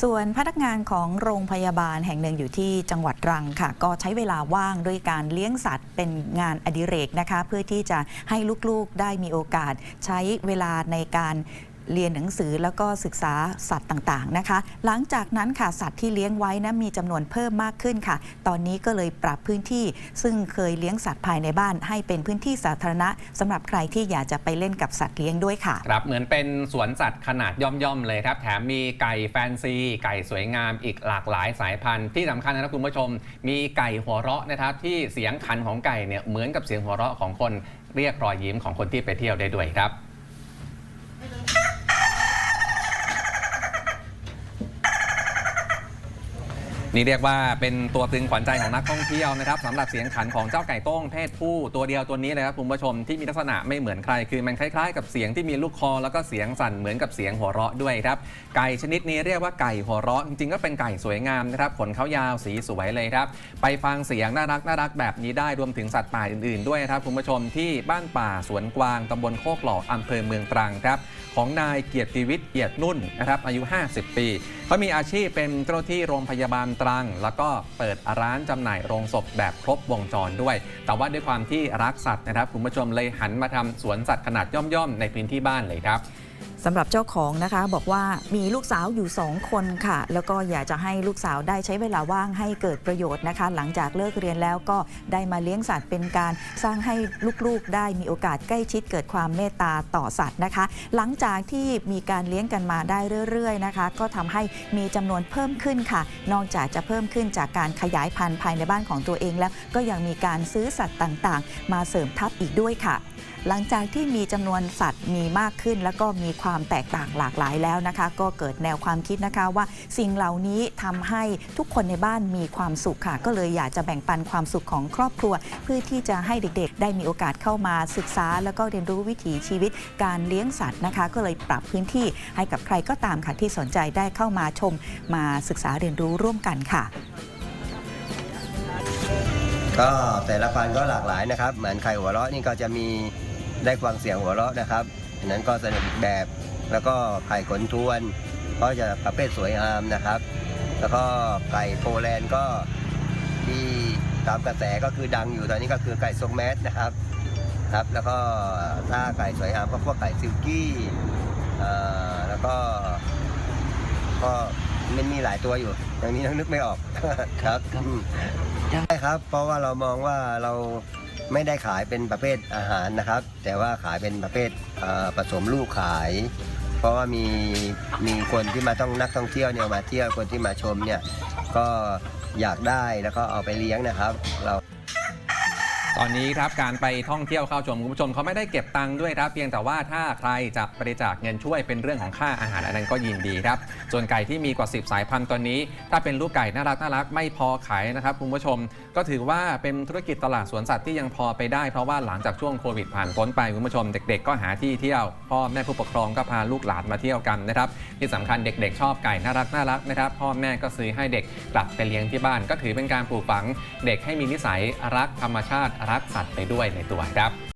ส่วนพนักงานของโรงพยาบาลแห่งหนึ่งอยู่ที่จังหวัดรังค่ะ ก็ใช้เวลาว่างด้วยการเลี้ยงสัตว์เป็นงานอดิเรกนะคะ เพื่อที่จะให้ลูกๆได้มีโอกาสใช้เวลาในการ เรียนหนังสือแล้วก็ศึกษาสัตว์ต่างๆนะคะ หลังจากนั้นค่ะสัตว์ที่เลี้ยงไว้นะมีจำนวนเพิ่มมากขึ้นค่ะ ตอนนี้ก็เลยปรับพื้นที่ ซึ่งเคยเลี้ยงสัตว์ภายในบ้าน ให้เป็นพื้นที่สาธารณะสำหรับใครที่อยากจะไปเล่นกับสัตว์เลี้ยงด้วยค่ะ ครับเหมือนเป็นสวนสัตว์ขนาดย่อมๆเลยครับ แถมมีไก่แฟนซี ไก่สวยงามอีกหลากหลายสายพันธุ์ที่สำคัญนะครับคุณผู้ชม มีไก่หัวเราะนะครับที่เสียงขันของไก่เนี่ยเหมือนกับเสียงหัวเราะของคนเรียกรอยยิ้มของคนที่ไปเที่ยวได้ด้วยครับ นี่เรียกว่าเป็นตัวตึงขวัญใจของนักท่องเที่ยวนะครับสำหรับเสียงขันของเจ้าไก่โต้งเพศผู้ตัวเดียวตัวนี้เลยครับคุณผู้ชมที่มีลักษณะไม่เหมือนใครคือมันคล้ายๆ กับเสียงที่มีลูกคอแล้วก็เสียงสั่นเหมือนกับเสียงหัวเราะด้วยครับไก่ชนิดนี้เรียกว่าไก่หัวเราะจริงๆก็เป็นไก่สวยงามนะครับขนเขายาวสีสวยเลยครับไปฟังเสียงน่ารักน่ารักแบบนี้ได้รวมถึงสัตว์ป่าอื่นๆด้วยครับคุณผู้ชมที่บ้านป่าสวนกวางตำบลโคกหล่ออำเภอเมืองตรังครับของนายเกียรติวิทย์เอียดนุ่นนะครับอายุ 50 ปีเขามีอาชีพเป็นเจ้าหน้าที่โรงพยาบาลตรัง แล้วก็เปิดร้านจำหน่ายโรงศพแบบครบวงจรด้วย แต่ว่าด้วยความที่รักสัตว์นะครับคุณผู้ชมเลยหันมาทำสวนสัตว์ขนาดย่อมๆ ในพื้นที่บ้านเลยครับ สำหรับเจ้าของนะคะ บอกว่ามีลูกสาวอยู่ 2 คนค่ะ แล้วก็อยากจะให้ลูกสาวได้ใช้เวลาว่างให้เกิดประโยชน์นะคะ หลังจากเลิกเรียนแล้วก็ได้มาเลี้ยงสัตว์เป็นการสร้างให้ลูกๆ ได้มีโอกาสใกล้ชิดเกิดความเมตตาต่อสัตว์นะคะ หลังจากที่มีการเลี้ยงกันมาได้เรื่อยๆนะคะ ก็ทำให้มีจำนวนเพิ่มขึ้นค่ะ นอกจากจะเพิ่มขึ้นจากการขยายพันธุ์ภายในบ้านของตัวเองแล้ว ก็ยังมีการซื้อสัตว์ต่างๆ มาเสริมทัพอีกด้วยค่ะ หลังจากที่มีจำนวนสัตว์มีมากขึ้น แล้วก็มีความแตกต่างหลากหลายแล้วนะคะ ก็เกิดแนวความคิดนะคะว่าสิ่งเหล่านี้ทำให้ทุกคนในบ้านมีความสุขค่ะ ก็เลยอยากจะแบ่งปันความสุขของครอบครัว เพื่อที่จะให้เด็กๆ ได้มีโอกาสเข้ามาศึกษา แล้วก็เรียนรู้วิถีชีวิตการเลี้ยงสัตว์นะคะ ก็เลยปรับพื้นที่ให้กับใครก็ตามค่ะที่สนใจได้เข้ามาชมมาศึกษาเรียนรู้ร่วมกันค่ะก็แต่ละพันก็หลากหลายนะครับ เหมือนไข่หัวเราะนี่ก็จะมีได้ฟังเสียงหัวเราะนะครับ อันนั้นก็สนุกอีกแบบ แล้วก็ไข่ขนทวน ก็จะประเภทสวยงามนะครับ แล้วก็ไก่โปแลนด์ก็ที่ตามกระแสก็คือดังอยู่ตอนนี้ก็คือไก่ทรงแมสนะครับครับ แล้วก็ถ้าไก่สวยงามก็พวกไก่ซิลกี้เอ่อแล้วก็ก็มันมีหลายตัวอยู่อย่างนี้ยังนึกไม่ออกครับอืมใช่ครับ เพราะว่าเรามองว่าเรา ไม่ได้ขายเป็นประเภทอาหารนะครับ แต่ว่าขายเป็นประเภทผสมลูกขาย เพราะว่ามีมีคนที่มาต้องนักท่องเที่ยวเนี่ยมาเที่ยวคนที่มาชมเนี่ยก็อยากได้แล้วก็เอาไปเลี้ยงนะครับ เรา ตอนนี้ครับการไปท่องเที่ยวเข้าชมคุณผู้ชมเขาไม่ได้เก็บตังค์ด้วยครับ เพียงแต่ว่าถ้าใครจะบริจาคเงินช่วยเป็นเรื่องของค่าอาหารอันนั้นก็ยินดีครับ ส่วนไก่ที่มีกว่า 10 สายพันธุ์ตอนนี้ ถ้าเป็นลูกไก่น่ารักน่ารักไม่พอขายนะครับคุณผู้ชม ก็ถือว่าเป็นธุรกิจตลาดสวนสัตว์ที่ยังพอไปได้เพราะว่าหลังจากช่วงโควิดผ่านพ้นไปคุณผู้ชม เด็ก ๆ ก็หาที่เที่ยวพ่อแม่ผู้ปกครองก็พาลูกหลานมาเที่ยวกันนะครับที่สำคัญเด็ก ๆ ชอบไก่น่ารักน่ารักนะครับพ่อแม่ก็ซื้อให้เด็กกลับไปเลี้ยงที่บ้าน ก็ถือเป็นการปลูกฝัง เด็กให้มีนิสัยรักธรรมชาติรักสัตว์ไปด้วยในตัวครับ